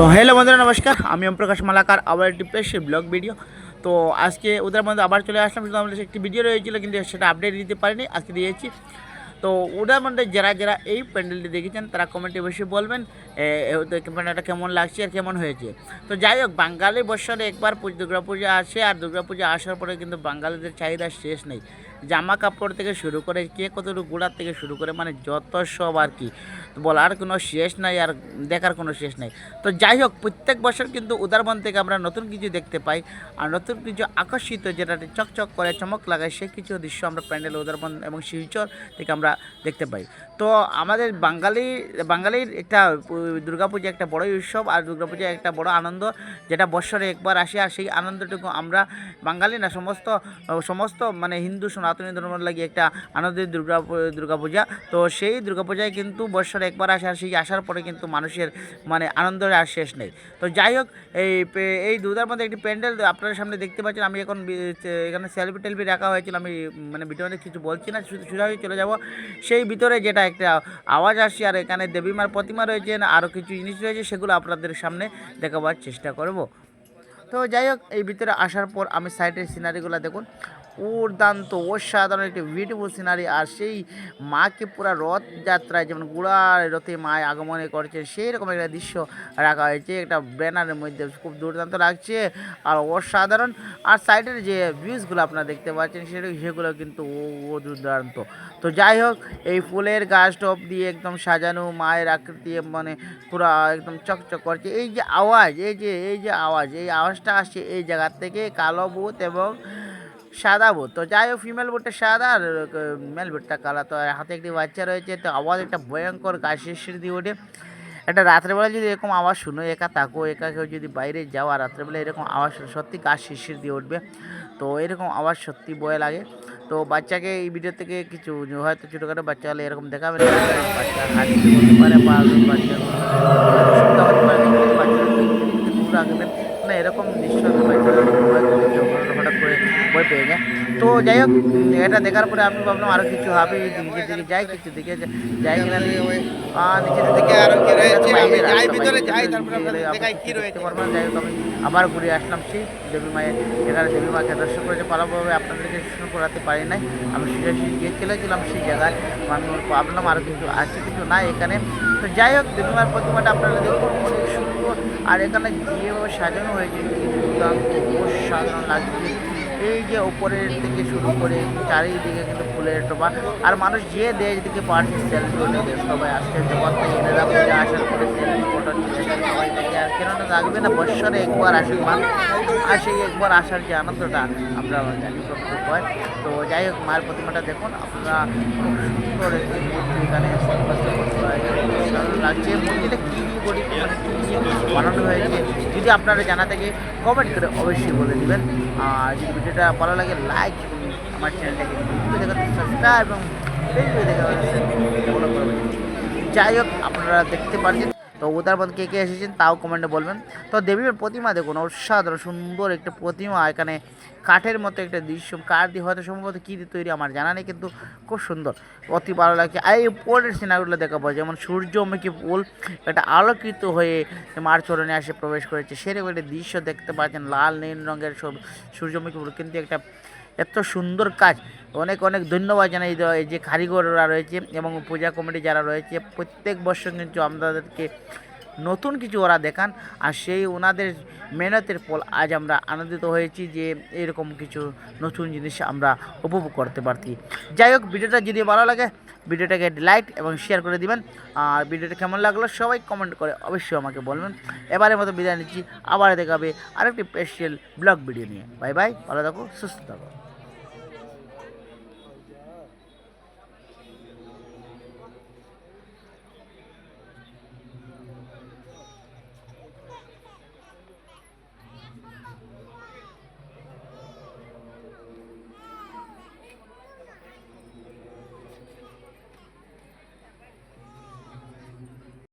তো হ্যালো বন্ধুরা, নমস্কার। আমি ওম প্রকাশ মালাকার, আবার একটি পেশ ব্লগ ভিডিও তো আজকে ওদের মধ্যে আবার চলে আসলাম শুধু আমাদের একটি ভিডিও রয়েছিল, কিন্তু সেটা আপডেট দিতে পারিনি। আজকে দিয়েছি। তো ওদের মধ্যে যারা যারা এই প্যান্ডেলটি দেখেছেন, তারা কমেন্টে বসে বলবেন প্যান্ডেলটা কেমন লাগছে আর কেমন হয়েছে। তো যাই হোক, বাঙালি বছরে একবার পুজ- দুর্গাপূজা আসে, আর দুর্গাপূজা আসার পরে কিন্তু বাঙালিদের চাহিদা শেষ নেই। জামা কাপড় থেকে শুরু করে কে কতটুকু গোড়ার থেকে শুরু করে মানে যত সব আর কি, বলার কোনো শেষ নাই আর দেখার কোনো শেষ নাই। তো যাই হোক, প্রত্যেক বছর কিন্তু উদারবন থেকে আমরা নতুন কিছু দেখতে পাই, আর নতুন কিছু আকর্ষিত যেটা চকচক করে, চমক লাগায়, সে কিছু দৃশ্য আমরা প্যান্ডেল উদারবন এবং শিলচর থেকে আমরা দেখতে পাই। তো আমাদের বাঙালি, বাঙালির একটা দুর্গাপূজা একটা বড়ই উৎসব আর দুর্গাপূজা একটা বড় আনন্দ যেটা বছরে একবার আসে আর সেই আনন্দটুকু আমরা বাঙালি না, সমস্ত সমস্ত মানে হিন্দু, সনাতনী ধর্মের লাগে একটা আনন্দের দুর্গা, দুর্গাপূজা। তো সেই দুর্গাপূজায় কিন্তু বছরে একবার আসে আর সেই আসার পরে কিন্তু মানুষের মানে আনন্দের আর শেষ নেই। তো যাই হোক, এই এই দুর্গার মধ্যে একটি প্যান্ডেল আপনার সামনে দেখতে পাচ্ছেন। আমি এখন এখানে সেলফি টেলফি রাখা হয়েছিল। আমি মানে ভিডিওতে কিছু বলছি না শুধু সোজাই চলে যাব। সেই ভিতরে যেটা একটা আওয়াজ আসছে আর এখানে দেবীমার প্রতিমা রয়েছে আরও কিছু জিনিস রয়েছে, সেগুলো আপনাদের সামনে দেখাবার চেষ্টা করব। তো যাই হোক, এই ভিতরে আসার পর আমি সাইডের সিনারিগুলো দেখুন। দুর্দান্ত অসাধারণ একটি বিউটিফুল সিনারি আর সেই মাকে পুরা রথযাত্রায় যেমন গুড়ার রথে মায় আগমনে করছে সেই রকম একটা দৃশ্য রাখা হয়েছে। একটা ব্যানারের মধ্যে খুব দুর্দান্ত লাগছে আর অসাধারণ। আর সাইডের যে ভিউজগুলো আপনারা দেখতে পাচ্ছেন সেটা সেগুলো কিন্তু ও, দুর্দান্ত। তো যাই হোক, এই ফুলের গাছ টপ দিয়ে একদম সাজানো, মায়ের আকৃতি মানে পুরো একদম চকচক করছে। এই যে আওয়াজ, এই যে এই যে আওয়াজ, এই আওয়াজটা আসছে এই জায়গার থেকে কালো বুথ এবং সাদা বুথ তো যাই হোক ফিমেল বুটটা সাদা আর মেল বুটটা কালো। তো হাতে একটি বাচ্চা রয়েছে, তো আওয়াজ একটা ভয়ঙ্কর গাছ শিরশির দিয়ে ওঠে। একটা রাত্রেবেলা যদি এরকম আওয়াজ শুনো, একা থাকো, একা কেউ যদি বাইরে যাও, আর রাত্রেবেলা এরকম আওয়াজ সত্যি গাছ শিরশির দিয়ে উঠবে। তো এরকম আওয়াজ সত্যি ভয় লাগে। তো বাচ্চাকে এই ভিডিও থেকে কিছু, হয়তো ছোটোখাটো বাচ্চা হলে এরকম দেখাবে বাচ্চা হাঁটি পারে বাচ্চা না, এরকম দৃশ্য পেয়ে যায় তো যাই হোক এটা দেখার পরে আমি ভাবলাম আরও কিছু হবে নিচের দিকে যাই কিছু দিকে যা- যাই কিনা নিচের দিকে আবার ঘুরে আসলাম সেই দেবী মায়ের এখানে দেবী মাকে দর্শন করেছে। ভালোভাবে আপনাদেরকে দর্শন করাতে পারি নাই। আমি সোজাসুজি গিয়ে চলেছিলাম সেই জায়গায়। আমি ভাবলাম আরও কিছু আছে কিছু না এখানে। তো যাই হোক দেবী মায়ের প্রতিমাটা আপনারা দেখুন অনেক সুন্দর। আর এখানে যেভাবে সাজানো হয়েছে অসাধারণ লাগছে। এই যে ওপরের থেকে শুরু করে চারিদিকে কিন্তু ফুলের টোপা। আর মানুষ যে দেশ দিকে পারছে সেলফি সবাই আসছে জগৎ থেকে এনারা পূজা আসার পরে সেলফি ফটো সবাই আর কেননা লাগবে না, বৎসরে একবার আসে মানুষ আর সেই একবার আসার যে আনন্দটা আমরা জানি প্রত্যেক হয়। তো যাই হোক, মায়ের প্রতিমাটা দেখুন, আপনারা খুব সুন্দর একটি মূর্তি এখানে লাগছে, মূর্তিটা কী দিয়ে গড়ি মানে কী বানানো হয়েছে, যদি আপনারা জানা থাকে কমেন্ট করে অবশ্যই বলে দিবেন। আর যদি ভিডিওটা ভালো লাগে লাইক আমার চ্যানেলটাকে এবং যাই হোক, আপনারা দেখতে পারছেন। তো উদারবন কে কে এসেছেন, তাও কমেন্টে বলবেন। তো দেবীর প্রতিমা দেখুন, অসাধারণ, সুন্দর একটা প্রতিমা এখানে কাঠের মতো একটা দৃশ্য, কাঠ দিয়ে হয়তো সম্ভবত কী দিয়ে তৈরি আমার জানা নেই, কিন্তু খুব সুন্দর, অতি ভালো লাগছে আর এই পোলের সিনারিগুলো দেখাবো, যেমন সূর্যমুখী পোল এটা আলোকিত হয়ে মার চরণে এসে প্রবেশ করেছে। সেরকম একটা দৃশ্য দেখতে পাচ্ছেন, লাল, নীল রঙের সূর্যমুখী ফুল। কিন্তু একটা এত সুন্দর কাজ, অনেক অনেক ধন্যবাদ জানাই যে কারিগররা রয়েছে এবং পূজা কমিটি যারা রয়েছে, প্রত্যেক বছর কিন্তু আমাদেরকে নতুন কিছু ওরা দেখান, আর সেই ওনাদের মেহনতের ফল আজ আমরা আনন্দিত হয়েছি যে এরকম কিছু নতুন জিনিস আমরা উপভোগ করতে পারছি। যাই হোক, ভিডিওটা যদি ভালো লাগে, ভিডিওটাকে লাইক এবং শেয়ার করে দিবেন। আর ভিডিওটা কেমন লাগল সবাই কমেন্ট করে অবশ্যই আমাকে বলবেন। এবারের মতো বিদায় নিচ্ছি, আবার দেখাবে আরেকটি স্পেশাল ব্লগ ভিডিও নিয়ে। বাই বাই ভালো থাকো, সুস্থ থাকো।